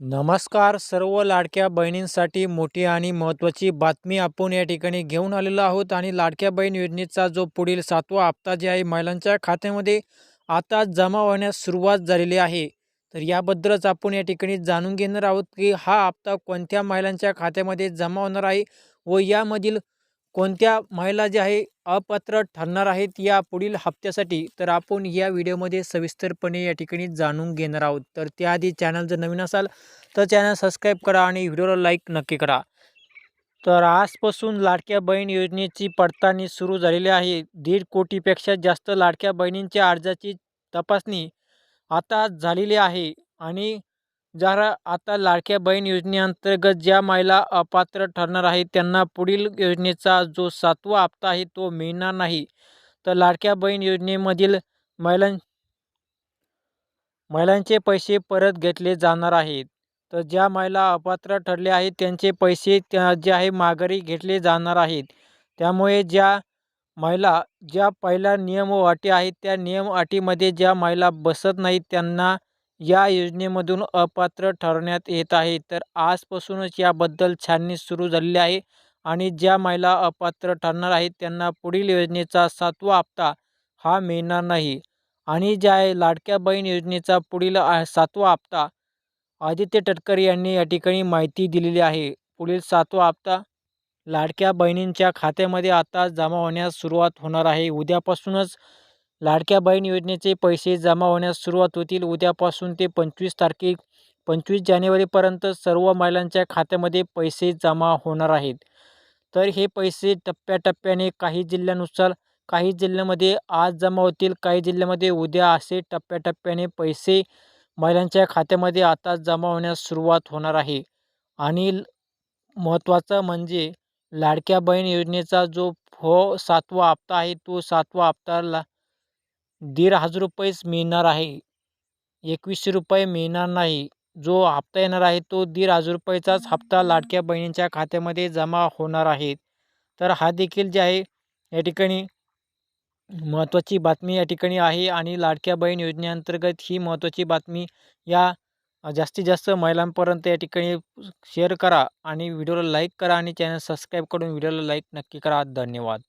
नमस्कार सर्व लाडक्या बहिणींसाठी मोठी आणि महत्त्वाची बातमी आपण या ठिकाणी घेऊन आलेलो आहोत आणि लाडक्या बहीण योजनेचा जो पुढील सातवा हप्ता जे आहे महिलांच्या खात्यामध्ये आता जमा होण्यास सुरुवात झालेली आहे. तर याबद्दलच आपण या ठिकाणी जाणून घेणार आहोत की हा हप्ता कोणत्या महिलांच्या खात्यामध्ये जमा होणार आहे व यामधील कोणत्या महिला ज्या आहे अपात्र ठरणार आहेत या पुढील हप्त्यासाठी तर आपण या व्हिडिओमध्ये सविस्तरपणे या ठिकाणी जाणून घेणार आहोत. तर त्याआधी चॅनल जर नवीन असाल तर चॅनल सबस्क्राईब करा आणि व्हिडिओला लाईक नक्की करा. तर आजपासून लाडक्या बहीण योजनेची पडताळणी सुरू झालेली आहे. दीड कोटीपेक्षा जास्त लाडक्या बहिणींच्या अर्जाची तपासणी आता झालेली आहे आणि जरा आता लाडक्या बहीण योजनेअंतर्गत ज्या महिला अपात्र ठरणार आहेत त्यांना पुढील योजनेचा जो सातवा हप्ता आहे तो मिळणार नाही. तर लाडक्या बहीण योजनेमधील महिलां महिलांचे पैसे परत घेतले जाणार आहेत. तर ज्या महिला अपात्र ठरल्या आहेत त्यांचे पैसे त्या जे आहे माघारी घेतले जाणार आहेत. त्यामुळे ज्या महिला ज्या पहिल्या नियम व अटी आहेत त्या नियम अटीमध्ये ज्या महिला बसत नाहीत त्यांना या योजनेमधून अपात्र ठरवण्यात येत आहे. तर आजपासूनच याबद्दल छाननी सुरू झालेली आहे आणि ज्या महिला अपात्र ठरणार आहेत त्यांना पुढील योजनेचा सातवा हप्ता हा मिळणार नाही आणि ज्या आहे लाडक्या बहीण योजनेचा पुढील सातवा हप्ता आदित्य तटकरे यांनी या ठिकाणी माहिती दिलेली आहे. पुढील सातवा हप्ता लाडक्या बहिणींच्या खात्यामध्ये आता जमा होण्यास सुरुवात होणार आहे. उद्यापासूनच लाडक्या बहीण योजनेचे पैसे जमा होण्यास सुरुवात होतील. उद्यापासून ते पंचवीस तारखे पंचवीस जानेवारीपर्यंत सर्व महिलांच्या खात्यामध्ये पैसे जमा होणार आहेत. तर हे पैसे टप्प्याटप्प्याने काही जिल्ह्यानुसार काही जिल्ह्यामध्ये आज जमा होतील काही जिल्ह्यामध्ये उद्या असे टप्प्याटप्प्याने पैसे महिलांच्या खात्यामध्ये आता जमा होण्यास सुरुवात होणार आहे. आणि महत्त्वाचं म्हणजे लाडक्या बहीण योजनेचा जो हो सातवा हप्ता आहे तो सातवा हप्ताला दीड हजार रुपयेच मिळणार आहे. एकवीसशे रुपये मिळणार नाही. जो हप्ता येणार आहे तो दीड हजार रुपयेचाच हप्ता लाडक्या बहिणींच्या खात्यामध्ये जमा होणार आहे. तर हा देखील जे आहे या ठिकाणी महत्त्वाची बातमी या ठिकाणी आहे आणि लाडक्या बहीण योजनेअंतर्गत ही महत्त्वाची बातमी या जास्तीत जास्त महिलांपर्यंत या ठिकाणी शेअर करा आणि व्हिडिओला लाईक करा आणि चॅनल सबस्क्राईब करून व्हिडिओला लाईक नक्की करा. धन्यवाद.